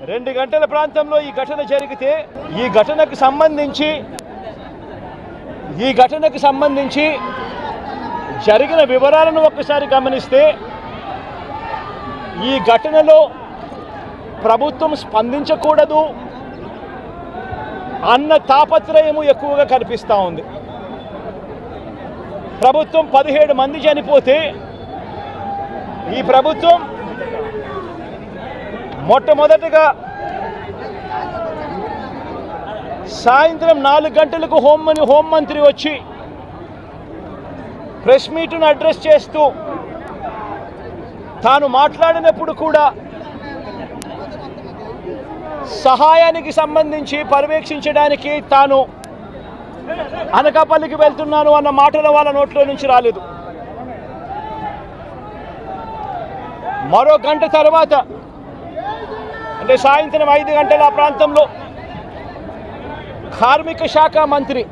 రెండు గంటల ప్రాంతంలో ఈ ఘటన జరిగితే ఈ ఘటనకు సంబంధించి ఈ ఘటనకు సంబంధించి జరిగిన వివరాలను ఒక్కసారి గమనిస్తే ఈ ఘటనలో ప్రభుత్వం స్పందించకూడదు అన్న తాపత్రయము ఎక్కువగా కనిపిస్తూ ఉంది. ప్రభుత్వం పదిహేడు మంది చనిపోతే ఈ ప్రభుత్వం మొట్టమొదటిగా సాయంత్రం నాలుగు గంటలకు హోంమని హోంమంత్రి వచ్చి ప్రెస్ మీట్ను అడ్రస్ చేస్తూ తాను మాట్లాడినప్పుడు కూడా సహాయానికి సంబంధించి పర్యవేక్షించడానికి తాను అనకాపల్లికి వెళ్తున్నాను అన్న మాటలు వాళ్ళ నోట్లో నుంచి రాలేదు. మరో గంట తర్వాత అంటే సాయంత్రం ఐదు గంటల ఆ ప్రాంతంలో కార్మిక శాఖ మంత్రి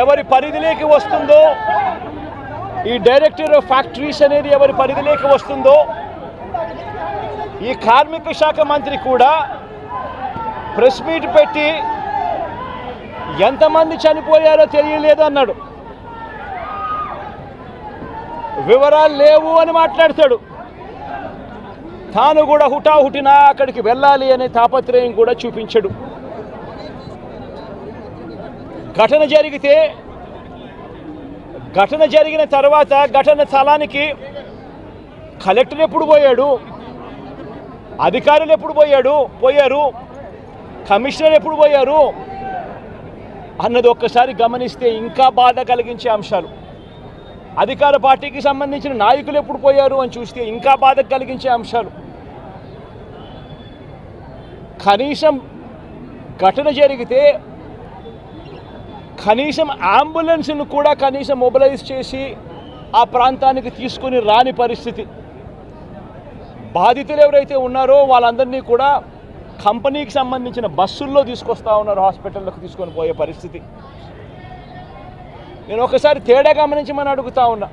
ఎవరి పరిధిలోకి వస్తుందో ఈ డైరెక్టర్ ఆఫ్ ఫ్యాక్టరీస్ అనేది ఎవరి పరిధిలోకి వస్తుందో ఈ కార్మిక శాఖ మంత్రి కూడా ప్రెస్ మీట్ పెట్టి ఎంతమంది చనిపోయారో తెలియలేదు అన్నాడు. వివరాలు లేవు అని మాట్లాడతాడు. తాను కూడా హుటాహుటిన అక్కడికి వెళ్ళాలి అనే తాపత్రయం కూడా చూపించడు. ఘటన జరిగితే ఘటన జరిగిన తర్వాత ఘటన స్థలానికి కలెక్టర్ ఎప్పుడు పోయాడు? అధికారులు ఎప్పుడు పోయాడు? పోయారు. కమిషనర్ ఎప్పుడు పోయారు? అన్నది ఒక్కసారి గమనిస్తే ఇంకా బాధ కలిగించే అంశాలు. అధికార పార్టీకి సంబంధించిన నాయకులు ఎప్పుడు పోయారు అని చూస్తే ఇంకా బాధ కలిగించే అంశాలు. కనీసం ఘటన జరిగితే కనీసం అంబులెన్స్ను కూడా కనీసం మొబిలైజ్ చేసి ఆ ప్రాంతానికి తీసుకుని రాని పరిస్థితి. బాధితులు ఎవరైతే ఉన్నారో వాళ్ళందరినీ కూడా కంపెనీకి సంబంధించిన బస్సుల్లో తీసుకొస్తా ఉన్నారు హాస్పిటల్లోకి తీసుకొని పోయే పరిస్థితి. నేను ఒకసారి తేడా గమనించమని అడుగుతా ఉన్నా.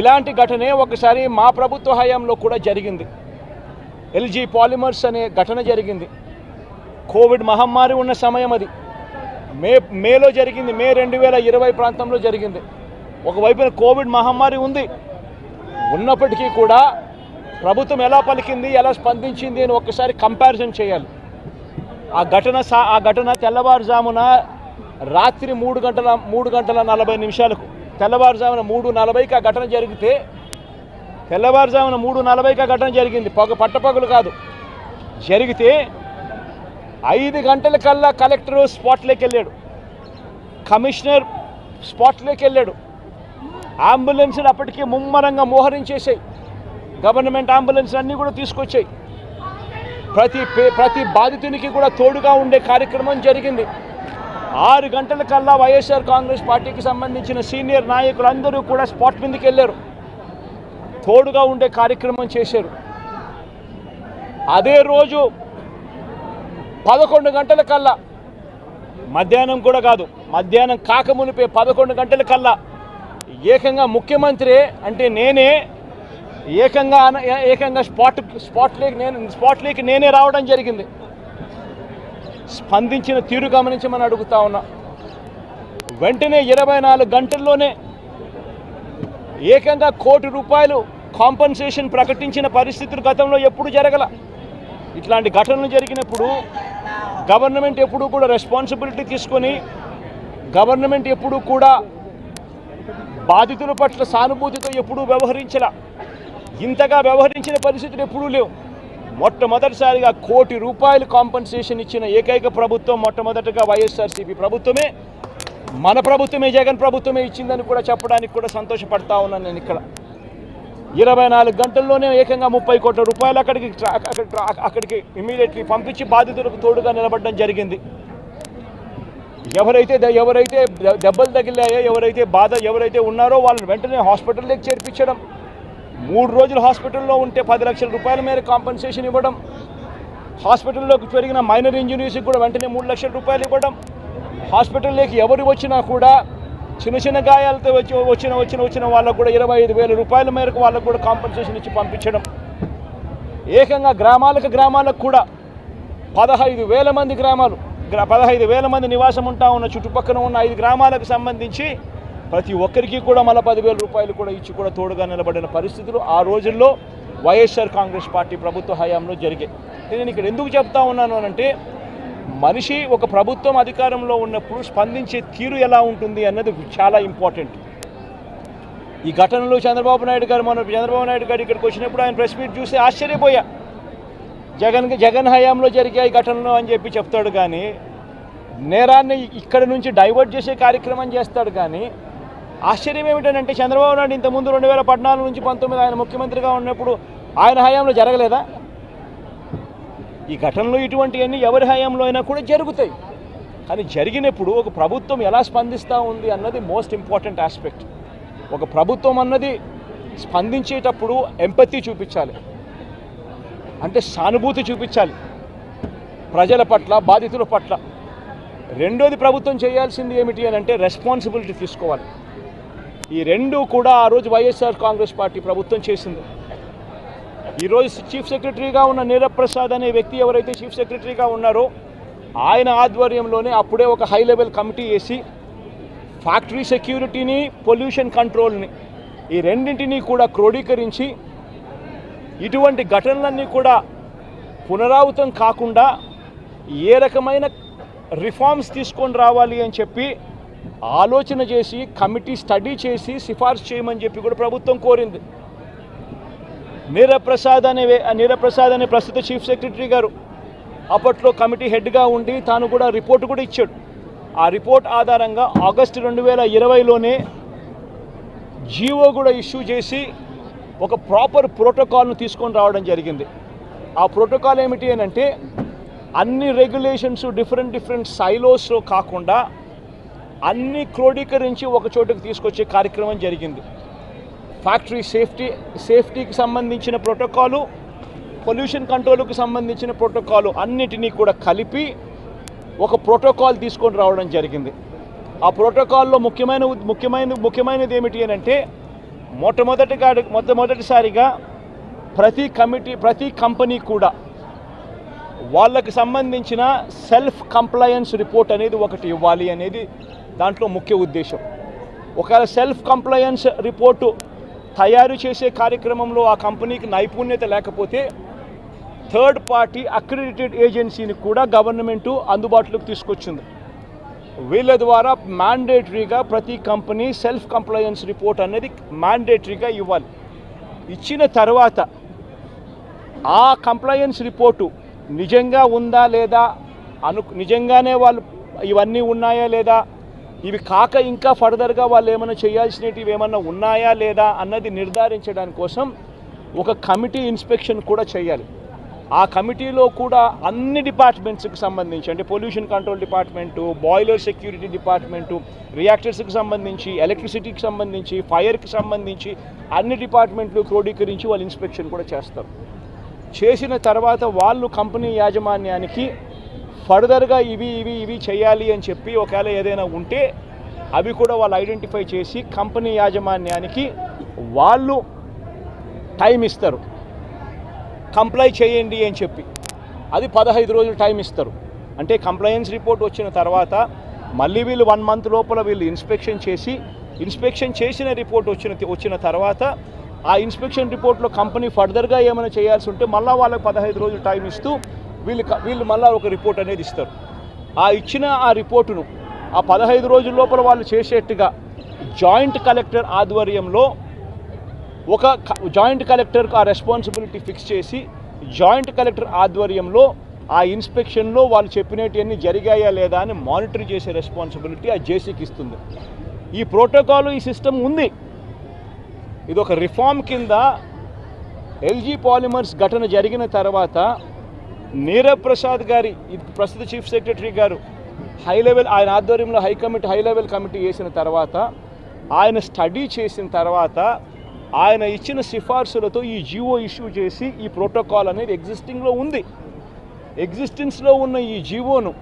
ఇలాంటి ఘటనే ఒకసారి మా ప్రభుత్వ హయాంలో కూడా జరిగింది. ఎల్జీ పాలిమర్స్ అనే ఘటన జరిగింది. కోవిడ్ మహమ్మారి ఉన్న సమయం అది. మే మేలో జరిగింది మే రెండు వేల ఇరవై ప్రాంతంలో జరిగింది. ఒకవైపున కోవిడ్ మహమ్మారి ఉంది. ఉన్నప్పటికీ కూడా ప్రభుత్వం ఎలా పలికింది ఎలా స్పందించింది అని ఒక్కసారి కంపారిజన్ చేయాలి. ఆ ఘటన సా ఆ ఘటన తెల్లవారుజామున రాత్రి మూడు గంటల మూడు గంటల నలభై నిమిషాలకు. తెల్లవారుజామున మూడు నలభైకి ఆ ఘటన జరిగితే తెల్లవారుజామున మూడు నలభైకి ఆ ఘటన జరిగింది. పొగ పట్టపగలు కాదు. జరిగితే ఐదు గంటల కల్లా కలెక్టర్ స్పాట్లోకి వెళ్ళాడు. కమిషనర్ స్పాట్లోకి వెళ్ళాడు. అంబులెన్స్లు అప్పటికే ముమ్మరంగా మోహరించేసాయి గవర్నమెంట్ అంబులెన్స్ అన్నీ కూడా తీసుకొచ్చాయి. ప్రతి ప్రతి బాధితునికి కూడా తోడుగా ఉండే కార్యక్రమం జరిగింది. ఆరు గంటల కల్లా వైఎస్ఆర్ కాంగ్రెస్ పార్టీకి సంబంధించిన సీనియర్ నాయకులందరూ కూడా స్పాట్ మీదకి వెళ్ళారు. తోడుగా ఉండే కార్యక్రమం చేశారు. అదే రోజు పదకొండు గంటల కల్లా. మధ్యాహ్నం కూడా కాదు మధ్యాహ్నం కాకమునిపే పదకొండు గంటల కల్లా. ఏకంగా ముఖ్యమంత్రి అంటే నేనే ఏకంగా ఏకంగా స్పాట్ స్పాట్లోకి నేను స్పాట్లోకి నేనే రావడం జరిగింది. స్పందించిన తీరు గమనించమని అడుగుతా ఉన్నా. వెంటనే ఇరవై నాలుగు గంటల్లోనే ఏకంగా కోటి రూపాయలు కాంపన్సేషన్ ప్రకటించిన పరిస్థితులు గతంలో ఎప్పుడు జరగల. ఇట్లాంటి ఘటనలు జరిగినప్పుడు గవర్నమెంట్ ఎప్పుడూ కూడా రెస్పాన్సిబిలిటీ తీసుకొని గవర్నమెంట్ ఎప్పుడూ కూడా బాధితుల పట్ల సానుభూతితో ఎప్పుడూ వ్యవహరించలా. ఇంతగా వ్యవహరించిన పరిస్థితులు ఎప్పుడూ లేవు. మొట్టమొదటిసారిగా కోటి రూపాయలు కాంపన్సేషన్ ఇచ్చిన ఏకైక ప్రభుత్వం మొట్టమొదటగా వైఎస్ఆర్సీపీ ప్రభుత్వమే. మన ప్రభుత్వమే జగన్ ప్రభుత్వమే ఇచ్చిందని కూడా చెప్పడానికి కూడా సంతోషపడతా ఉన్నాను నేను ఇక్కడ. ఇరవై నాలుగు గంటల్లోనే ఏకంగా ముప్పై కోట్ల రూపాయలు అక్కడికి ట్రా- అక్కడ అక్కడికి ఇమీడియట్లీ పంపించి బాధితులకు తోడుగా నిలబడడం జరిగింది. ఎవరైతే ఎవరైతే దెబ్బలు తగిలాయో ఎవరైతే బాధ ఎవరైతే ఉన్నారో వాళ్ళని వెంటనే హాస్పిటల్లోకి చేర్పించడం. మూడు రోజులు హాస్పిటల్లో ఉంటే పది లక్షల రూపాయల మేర కాంపన్సేషన్ ఇవ్వడం. హాస్పిటల్లోకి పెరిగిన మైనర్ ఇంజనీర్స్కి కూడా వెంటనే మూడు లక్షల రూపాయలు ఇవ్వడం. హాస్పిటల్లోకి ఎవరు వచ్చినా కూడా చిన్న చిన్న గాయాలతో వచ్చి వచ్చిన వచ్చిన వచ్చిన వాళ్ళకు కూడా ఇరవై ఐదు వేల రూపాయల మేరకు వాళ్ళకు కూడా కాంపెన్సేషన్ ఇచ్చి పంపించడం. ఏకంగా గ్రామాలకు గ్రామాలకు కూడా పదహైదు వేల మంది గ్రామాలు గ్రా పదహైదు వేల మంది నివాసం ఉంటా ఉన్న చుట్టుపక్కల ఉన్న ఐదు గ్రామాలకు సంబంధించి ప్రతి ఒక్కరికి కూడా మళ్ళీ పదివేల రూపాయలు కూడా ఇచ్చి కూడా తోడుగా నిలబడిన పరిస్థితులు ఆ రోజుల్లో వైఎస్ఆర్ కాంగ్రెస్ పార్టీ ప్రభుత్వ హయాంలో జరిగాయి. నేను ఇక్కడ ఎందుకు చెప్తా ఉన్నాను అంటే మనిషి ఒక ప్రభుత్వం అధికారంలో ఉన్నప్పుడు స్పందించే తీరు ఎలా ఉంటుంది అన్నది చాలా ఇంపార్టెంట్. ఈ ఘటనలో చంద్రబాబు నాయుడు గారు మన చంద్రబాబు నాయుడు గారు ఇక్కడికి వచ్చినప్పుడు ఆయన ప్రెస్ మీట్ చూసి ఆశ్చర్యపోయా. జగన్ జగన్ హయాంలో జరిగాయి ఘటనలు అని చెప్పి చెప్తాడు కానీ నేరాన్ని ఇక్కడ నుంచి డైవర్ట్ చేసే కార్యక్రమం చేస్తాడు కానీ ఆశ్చర్యం ఏమిటంటే చంద్రబాబు నాయుడు ఇంతకుముందు రెండు వేల పద్నాలుగు నుంచి పంతొమ్మిది ఆయన ముఖ్యమంత్రిగా ఉన్నప్పుడు ఆయన హయాంలో జరగలేదా? ఈ ఘటనలు ఇటువంటివన్నీ ఎవరి హయాంలో అయినా కూడా జరుగుతాయి. కానీ జరిగినప్పుడు ఒక ప్రభుత్వం ఎలా స్పందిస్తూ ఉంది అన్నది మోస్ట్ ఇంపార్టెంట్ ఆస్పెక్ట్. ఒక ప్రభుత్వం అన్నది స్పందించేటప్పుడు ఎంపతి చూపించాలి. అంటే సానుభూతి చూపించాలి. ప్రజల పట్ల బాధితుల పట్ల. రెండోది ప్రభుత్వం చేయాల్సింది ఏమిటి అని అంటే రెస్పాన్సిబిలిటీ తీసుకోవాలి. ఈ రెండు కూడా ఆ రోజు వైఎస్ఆర్ కాంగ్రెస్ పార్టీ ప్రభుత్వం చేసింది. ఈరోజు చీఫ్ సెక్రటరీగా ఉన్న నీరబ్ ప్రసాద్ అనే వ్యక్తి ఎవరైతే చీఫ్ సెక్రటరీగా ఉన్నారో ఆయన ఆధ్వర్యంలోనే అప్పుడే ఒక హై లెవెల్ కమిటీ వేసి ఫ్యాక్టరీ సెక్యూరిటీని పొల్యూషన్ కంట్రోల్ని ఈ రెండింటినీ కూడా క్రోడీకరించి ఇటువంటి ఘటనలన్నీ కూడా పునరావృతం కాకుండా ఏ రకమైన రిఫార్మ్స్ తీసుకొని రావాలి అని చెప్పి ఆలోచన చేసి కమిటీ స్టడీ చేసి సిఫార్సు చేయమని చెప్పి కూడా ప్రభుత్వం కోరింది. నీరప్రసాద్ అనే నీరప్రసాద్ అనే ప్రస్తుత చీఫ్ సెక్రటరీ గారు. అప్పట్లో కమిటీ హెడ్గా ఉండి తాను కూడా రిపోర్ట్ కూడా ఇచ్చాడు. ఆ రిపోర్ట్ ఆధారంగా ఆగస్టు రెండు వేల ఇరవైలోనే జీవో కూడా ఇష్యూ చేసి ఒక ప్రాపర్ ప్రోటోకాల్ను తీసుకొని రావడం జరిగింది. ఆ ప్రోటోకాల్ ఏమిటి అని అంటే అన్ని రెగ్యులేషన్స్ డిఫరెంట్ డిఫరెంట్ సైలోస్లో కాకుండా అన్ని క్రోడీకరించి ఒక చోటుకు తీసుకొచ్చే కార్యక్రమం జరిగింది. ఫ్యాక్టరీ సేఫ్టీ సేఫ్టీకి సంబంధించిన ప్రోటోకాలు పొల్యూషన్ కంట్రోల్కి సంబంధించిన ప్రోటోకాలు అన్నిటినీ కూడా కలిపి ఒక ప్రోటోకాల్ తీసుకొని రావడం జరిగింది. ఆ ప్రోటోకాల్లో ముఖ్యమైన ముఖ్యమైన ముఖ్యమైనది ఏమిటి అని అంటే మొట్టమొదటిగా మొట్టమొదటిసారిగా ప్రతి కమిటీ ప్రతి కంపెనీ కూడా వాళ్ళకి సంబంధించిన సెల్ఫ్ కంప్లయన్స్ రిపోర్ట్ అనేది ఒకటి ఇవ్వాలి అనేది దాంట్లో ముఖ్య ఉద్దేశం. ఒకవేళ సెల్ఫ్ కంప్లయన్స్ రిపోర్టు తయారు చేసే కార్యక్రమంలో ఆ కంపెనీకి నైపుణ్యత లేకపోతే థర్డ్ పార్టీ అక్రిడిటెడ్ ఏజెన్సీని కూడా గవర్నమెంటు అందుబాటులోకి తీసుకొచ్చింది. వీళ్ళ ద్వారా మ్యాండేటరీగా ప్రతి కంపెనీ సెల్ఫ్ కంప్లయన్స్ రిపోర్ట్ అనేది మ్యాండేటరీగా ఇవ్వాలి. ఇచ్చిన తర్వాత ఆ కంప్లయన్స్ రిపోర్టు నిజంగా ఉందా లేదా అను నిజంగానే వాళ్ళు ఇవన్నీ ఉన్నాయా లేదా ఇవి కాక ఇంకా ఫర్దర్గా వాళ్ళు ఏమైనా చేయాల్సినవి ఏమైనా ఉన్నాయా లేదా అన్నది నిర్ధారించడానికి కోసం ఒక కమిటీ ఇన్స్పెక్షన్ కూడా చేయాలి. ఆ కమిటీలో కూడా అన్ని డిపార్ట్మెంట్స్కి సంబంధించి అంటే pollution control department boiler security department రియాక్టర్స్కి సంబంధించి ఎలక్ట్రిసిటీకి సంబంధించి ఫైర్కి సంబంధించి అన్ని డిపార్ట్మెంట్లు క్రోడీకరించి వాళ్ళు ఇన్స్పెక్షన్ కూడా చేస్తారు. చేసిన తర్వాత వాళ్ళు కంపెనీ యాజమాన్యానికి ఫర్దర్గా ఇవి ఇవి ఇవి చేయాలి అని చెప్పి ఒకవేళ ఏదైనా ఉంటే అవి కూడా వాళ్ళు ఐడెంటిఫై చేసి కంపెనీ యాజమాన్యానికి వాళ్ళు టైం ఇస్తారు. కంప్లై చేయండి అని చెప్పి. అది పదహైదు రోజులు టైం ఇస్తారు. అంటే కంప్లయన్స్ రిపోర్ట్ వచ్చిన తర్వాత మళ్ళీ వీళ్ళు వన్ మంత్ లోపల వీళ్ళు ఇన్స్పెక్షన్ చేసి ఇన్స్పెక్షన్ చేసిన రిపోర్ట్ వచ్చిన వచ్చిన తర్వాత ఆ ఇన్స్పెక్షన్ రిపోర్ట్లో కంపెనీ ఫర్దర్గా ఏమైనా చేయాల్సి ఉంటే మళ్ళీ వాళ్ళకి పదహైదు రోజులు టైం ఇస్తూ వీళ్ళు వీళ్ళు మళ్ళీ ఒక రిపోర్ట్ అనేది ఇస్తారు. ఆ ఇచ్చిన ఆ రిపోర్టును ఆ పదహైదు రోజుల లోపల వాళ్ళు చేసేట్టుగా జాయింట్ కలెక్టర్ ఆధ్వర్యంలో ఒక జాయింట్ కలెక్టర్కు ఆ రెస్పాన్సిబిలిటీ ఫిక్స్ చేసి జాయింట్ కలెక్టర్ ఆధ్వర్యంలో ఆ ఇన్స్పెక్షన్లో వాళ్ళు చెప్పినవన్నీ జరిగాయా లేదా అని మానిటర్ చేసే రెస్పాన్సిబిలిటీ ఆ జేసీకి ఇస్తుంది. ఈ ప్రోటోకాల్ ఈ సిస్టమ్ ఉంది. ఇది ఒక రిఫార్మ్ కింద ఎల్జీ పాలిమర్స్ ఘటన జరిగిన తర్వాత నీరవ్ ప్రసాద్ గారి ప్రస్తుత చీఫ్ సెక్రటరీ గారు హై లెవెల్ ఆయన ఆధ్వర్యంలో high committee high level committee వేసిన తర్వాత ఆయన స్టడీ చేసిన తర్వాత ఆయన ఇచ్చిన సిఫార్సులతో ఈ జియో ఇష్యూ చేసి ఈ ప్రోటోకాల్ అనేది ఎగ్జిస్టింగ్లో ఉంది. ఎగ్జిస్టెన్స్లో ఉన్న ఈ జీవోను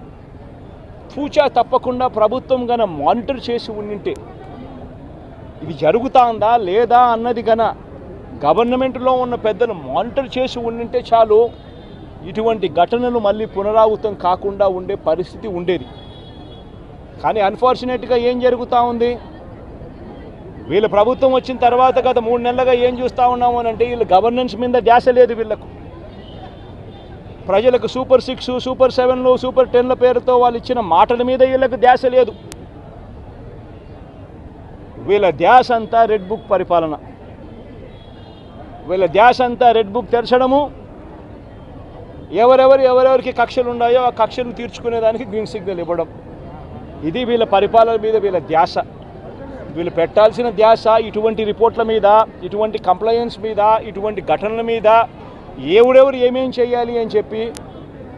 తూచా తప్పకుండా ప్రభుత్వం గన మానిటర్ చేసి ఉండింటే ఇది జరుగుతాందా లేదా అన్నది గన గవర్నమెంట్లో ఉన్న పెద్దలు మానిటర్ చేసి ఉండింటే చాలు. ఇటువంటి ఘటనలు మళ్ళీ పునరావృతం కాకుండా ఉండే పరిస్థితి ఉండేది. కానీ అన్ఫార్చునేట్గా ఏం జరుగుతూ ఉంది? వీళ్ళ ప్రభుత్వం వచ్చిన తర్వాత గత మూడు నెలలుగా ఏం చూస్తూ ఉన్నాము అని అంటే వీళ్ళు గవర్నెన్స్ మీద ధ్యాస లేదు వీళ్ళకు. ప్రజలకు సూపర్ సిక్స్ సూపర్ సెవెన్లు సూపర్ టెన్ల పేరుతో వాళ్ళు ఇచ్చిన మాటల మీద వీళ్ళకు ధ్యాస లేదు. వీళ్ళ ధ్యాస అంతా రెడ్ బుక్ పరిపాలన. వీళ్ళ ధ్యాస అంతా రెడ్ బుక్ తెరచడము ఎవరెవరు ఎవరెవరికి కక్షలు ఉన్నాయో ఆ కక్షలు తీర్చుకునేదానికి గ్రీన్ సిగ్నల్ ఇవ్వడం. ఇది వీళ్ళ పరిపాలన మీద వీళ్ళ ధ్యాస. వీళ్ళు పెట్టాల్సిన ధ్యాస ఇటువంటి రిపోర్ట్ల మీద ఇటువంటి కంప్లైంట్స్ మీద ఇటువంటి ఘటనల మీద ఎవడెవరు ఏమేం చేయాలి అని చెప్పి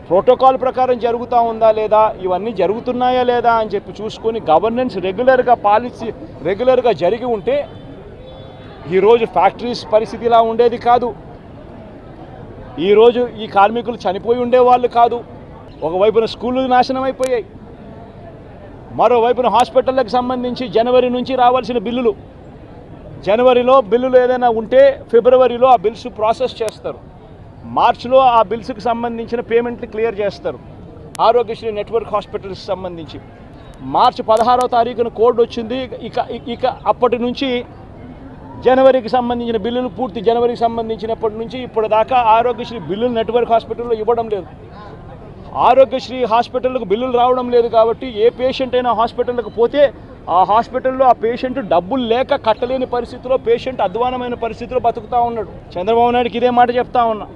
ప్రోటోకాల్ ప్రకారం జరుగుతూ ఉందా లేదా ఇవన్నీ జరుగుతున్నాయా లేదా అని చెప్పి చూసుకొని గవర్నెన్స్ రెగ్యులర్గా పాలసీ రెగ్యులర్గా జరిగి ఉంటే ఈరోజు ఫ్యాక్టరీస్ పరిస్థితి ఇలా ఉండేది కాదు. ఈరోజు ఈ కార్మికులు చనిపోయి ఉండేవాళ్ళు కాదు. ఒకవైపున స్కూళ్ళు నాశనం అయిపోయాయి మరోవైపున హాస్పిటళ్ళకు సంబంధించి జనవరి నుంచి రావాల్సిన బిల్లులు. జనవరిలో బిల్లులు ఏదైనా ఉంటే ఫిబ్రవరిలో ఆ బిల్స్ ప్రాసెస్ చేస్తారు. మార్చిలో ఆ బిల్స్కి సంబంధించిన పేమెంట్లు క్లియర్ చేస్తారు. ఆరోగ్యశ్రీ నెట్వర్క్ హాస్పిటల్స్కి సంబంధించి. మార్చి పదహారవ తారీఖున కోడ్ వచ్చింది. ఇక ఇక అప్పటి నుంచి జనవరికి సంబంధించిన బిల్లులు పూర్తి జనవరికి సంబంధించినప్పటి నుంచి ఇప్పటిదాకా ఆరోగ్యశ్రీ బిల్లులు నెట్వర్క్ హాస్పిటల్లో ఇవ్వడం లేదు. ఆరోగ్యశ్రీ హాస్పిటల్కు బిల్లులు రావడం లేదు కాబట్టి ఏ పేషెంట్ అయినా హాస్పిటల్కి పోతే ఆ హాస్పిటల్లో ఆ పేషెంట్ డబ్బులు లేక కట్టలేని పరిస్థితిలో పేషెంట్ అధ్వానమైన పరిస్థితిలో బతుకుతూ ఉన్నాడు. చంద్రబాబు నాయుడుకి ఇదే మాట చెప్తా ఉన్నా.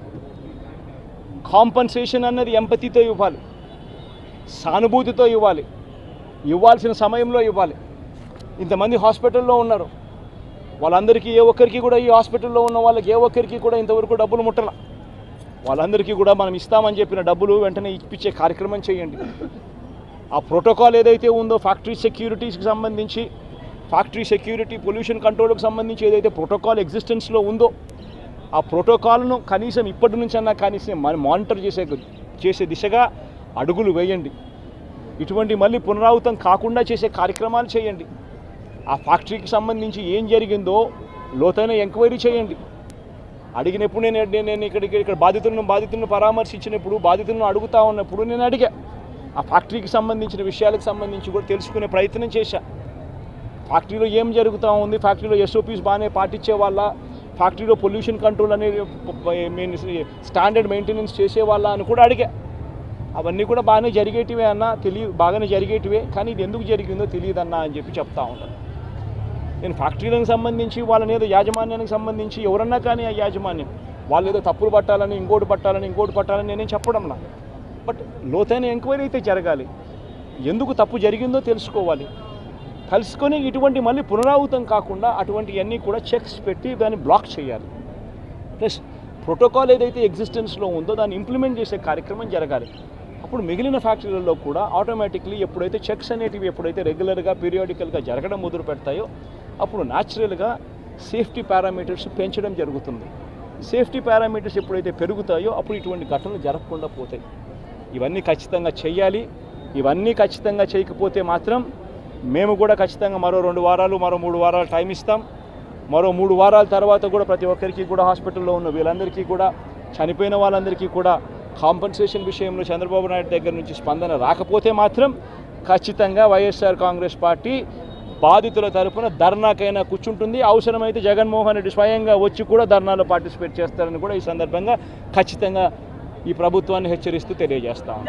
కాంపన్సేషన్ అన్నది ఎంపతితో ఇవ్వాలి. సానుభూతితో ఇవ్వాలి. ఇవ్వాల్సిన సమయంలో ఇవ్వాలి. ఇంతమంది హాస్పిటల్లో ఉన్నారు. వాళ్ళందరికీ ఏ ఒక్కరికి కూడా ఈ హాస్పిటల్లో ఉన్న వాళ్ళకి ఏ ఒక్కరికి కూడా ఇంతవరకు డబ్బులు ముట్టల. వాళ్ళందరికీ కూడా మనం ఇస్తామని చెప్పిన డబ్బులు వెంటనే ఇప్పించే కార్యక్రమం చేయండి. ఆ ప్రోటోకాల్ ఏదైతే ఉందో ఫ్యాక్టరీ సెక్యూరిటీస్కి సంబంధించి ఫ్యాక్టరీ సెక్యూరిటీ పొల్యూషన్ కంట్రోల్కి సంబంధించి ఏదైతే ప్రోటోకాల్ ఎగ్జిస్టెన్స్లో ఉందో ఆ ప్రోటోకాల్ను కనీసం ఇప్పటి నుంచి అన్నా కనీసం మానిటర్ చేసే చేసే దిశగా అడుగులు వేయండి. ఇటువంటి మళ్ళీ పునరావృతం కాకుండా చేసే కార్యక్రమాలు చేయండి. ఆ ఫ్యాక్టరీకి సంబంధించి ఏం జరిగిందో లోతైన ఎంక్వైరీ చేయండి. అడిగినప్పుడు నేను నేను- నేను ఇక్కడికి ఇక్కడ బాధితులను బాధితులను పరామర్శించినప్పుడు బాధితులను అడుగుతా ఉన్నప్పుడు నేను అడిగా. ఆ ఫ్యాక్టరీకి సంబంధించిన విషయాలకు సంబంధించి కూడా తెలుసుకునే ప్రయత్నం చేశా. ఫ్యాక్టరీలో ఏం జరుగుతూ ఉంది? ఫ్యాక్టరీలో ఎస్ఓపీస్ బాగానే పాటించే వాళ్ళ? ఫ్యాక్టరీలో పొల్యూషన్ కంట్రోల్ అనేది మీన్ స్టాండర్డ్ మెయింటెనెన్స్ చేసే వాళ్ళ అని కూడా అడిగా. అవన్నీ కూడా బాగానే జరిగేటివే అన్న తెలియ బాగానే జరిగేటివే కానీ ఇది ఎందుకు జరిగిందో తెలియదన్నా అని చెప్పి చెప్తా ఉంటాను నేను ఫ్యాక్టరీలకు సంబంధించి వాళ్ళని ఏదో యాజమాన్యానికి సంబంధించి ఎవరన్నా కానీ ఆ యాజమాన్యం వాళ్ళు ఏదో తప్పులు పట్టాలని ఇంకోటి పట్టాలని ఇంకోటి పట్టాలని నేనేం చెప్పడంలా బట్ లోతైన ఎంక్వైరీ అయితే జరగాలి. ఎందుకు తప్పు జరిగిందో తెలుసుకోవాలి. తెలుసుకొని ఇటువంటి మళ్ళీ పునరావృతం కాకుండా అటువంటివన్నీ కూడా చెక్స్ పెట్టి దాన్ని బ్లాక్ చేయాలి. ప్లస్ ప్రోటోకాల్ ఏదైతే ఎగ్జిస్టెన్స్లో ఉందో దాన్ని ఇంప్లిమెంట్ చేసే కార్యక్రమం జరగాలి. అప్పుడు మిగిలిన ఫ్యాక్టరీలలో కూడా ఆటోమేటిక్లీ ఎప్పుడైతే చెక్స్ అనేటివి ఎప్పుడైతే రెగ్యులర్గా పీరియాడికల్గా జరగడం మొదలు పెడతాయో అప్పుడు న్యాచురల్గా సేఫ్టీ పారామీటర్స్ పెంచడం జరుగుతుంది. సేఫ్టీ పారామీటర్స్ ఎప్పుడైతే పెరుగుతాయో అప్పుడు ఇటువంటి ఘటనలు జరగకుండా పోతాయి. ఇవన్నీ ఖచ్చితంగా చేయాలి ఇవన్నీ ఖచ్చితంగా చేయకపోతే మాత్రం మేము కూడా ఖచ్చితంగా మరో రెండు వారాలు మరో మూడు వారాలు టైం ఇస్తాం. మరో మూడు వారాల తర్వాత కూడా ప్రతి ఒక్కరికి కూడా హాస్పిటల్లో ఉన్న వీళ్ళందరికీ కూడా చనిపోయిన వాళ్ళందరికీ కూడా కాంపన్సేషన్ విషయంలో చంద్రబాబు నాయుడు దగ్గర నుంచి స్పందన రాకపోతే మాత్రం ఖచ్చితంగా వైఎస్ఆర్ కాంగ్రెస్ పార్టీ బాధితుల తరపున ధర్నాకైనా కూర్చుంటుంది. అవసరమైతే జగన్మోహన్ రెడ్డి స్వయంగా వచ్చి కూడా ధర్నాలో పార్టిసిపేట్ చేస్తారని కూడా ఈ సందర్భంగా ఖచ్చితంగా ఈ ప్రభుత్వాన్ని హెచ్చరిస్తూ తెలియజేస్తాం